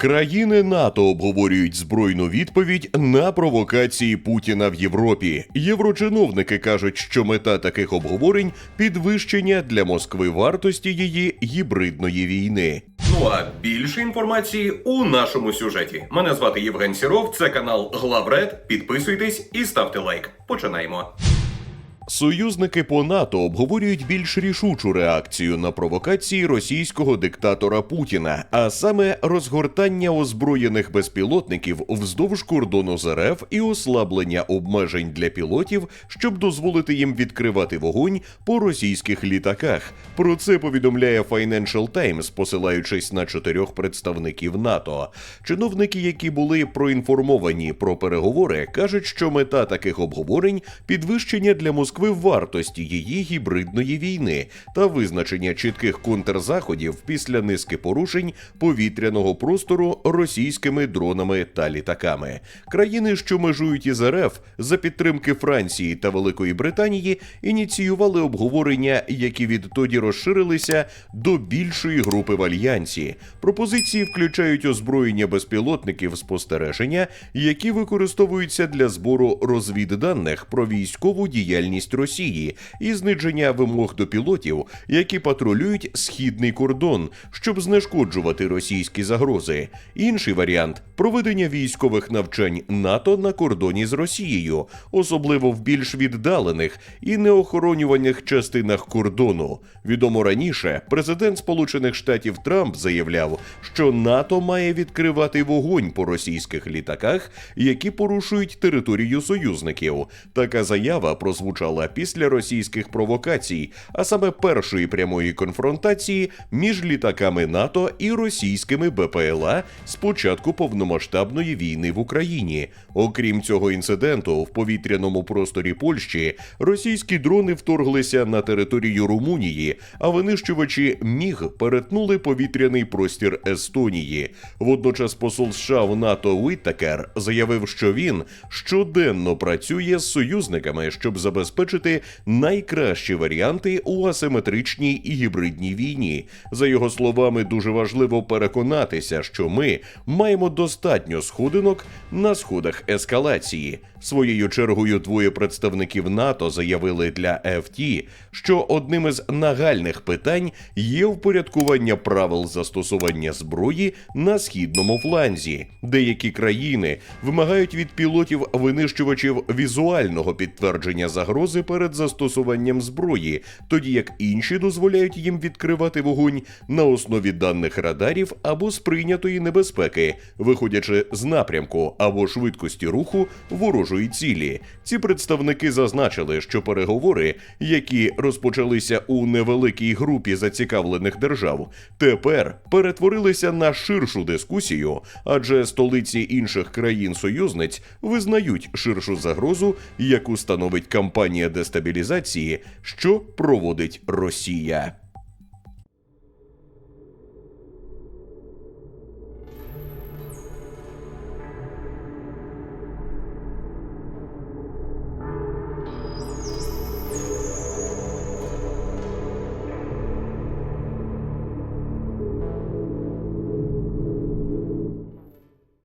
Країни НАТО обговорюють збройну відповідь на провокації Путіна в Європі. Єврочиновники кажуть, що мета таких обговорень підвищення для Москви вартості її гібридної війни. Ну а більше інформації у нашому сюжеті. Мене звати Євген Сіров, це канал Главред. Підписуйтесь і ставте лайк. Починаємо. Союзники по НАТО обговорюють більш рішучу реакцію на провокації російського диктатора Путіна, а саме розгортання озброєних безпілотників вздовж кордону з РФ і ослаблення обмежень для пілотів, щоб дозволити їм відкривати вогонь по російських літаках. Про це повідомляє Financial Times, посилаючись на чотирьох представників НАТО. Чиновники, які були проінформовані про переговори, кажуть, що мета таких обговорень підвищення для Москви вартості її гібридної війни та визначення чітких контрзаходів після низки порушень повітряного простору російськими дронами та літаками. Країни, що межують із РФ, за підтримки Франції та Великої Британії, ініціювали обговорення, які відтоді розширилися до більшої групи в альянсі. Пропозиції включають озброєння безпілотників спостереження, які використовуються для збору розвідданих про військову діяльність Росії і зниження вимог до пілотів, які патрулюють східний кордон, щоб знешкоджувати російські загрози. Інший варіант проведення військових навчань НАТО на кордоні з Росією, особливо в більш віддалених і неохоронюваних частинах кордону. Відомо раніше, президент Сполучених Штатів Трамп заявляв, що НАТО має відкривати вогонь по російських літаках, які порушують територію союзників. Така заява прозвучала після російських провокацій, а саме першої прямої конфронтації між літаками НАТО і російськими БПЛА з початку повномасштабної війни в Україні. Окрім цього інциденту, в повітряному просторі Польщі російські дрони вторглися на територію Румунії, а винищувачі міг перетнули повітряний простір Естонії. Водночас посол США в НАТО Уіттакер заявив, що він щоденно працює з союзниками, щоб забезпечити найкращі варіанти у асиметричній і гібридній війні. За його словами, дуже важливо переконатися, що ми маємо достатньо сходинок на сходах ескалації. Своєю чергою двоє представників НАТО заявили для FT, що одним із нагальних питань є впорядкування правил застосування зброї на східному фланзі. Деякі країни вимагають від пілотів винищувачів візуального підтвердження загрози перед застосуванням зброї, тоді як інші дозволяють їм відкривати вогонь на основі даних радарів або сприйнятої небезпеки, виходячи з напрямку або швидкості руху ворожої цілі. Ці представники зазначили, що переговори, які розпочалися у невеликій групі зацікавлених держав, тепер перетворилися на ширшу дискусію, адже столиці інших країн-союзниць визнають ширшу загрозу, яку становить кампанія дестабілізації, що проводить Росія.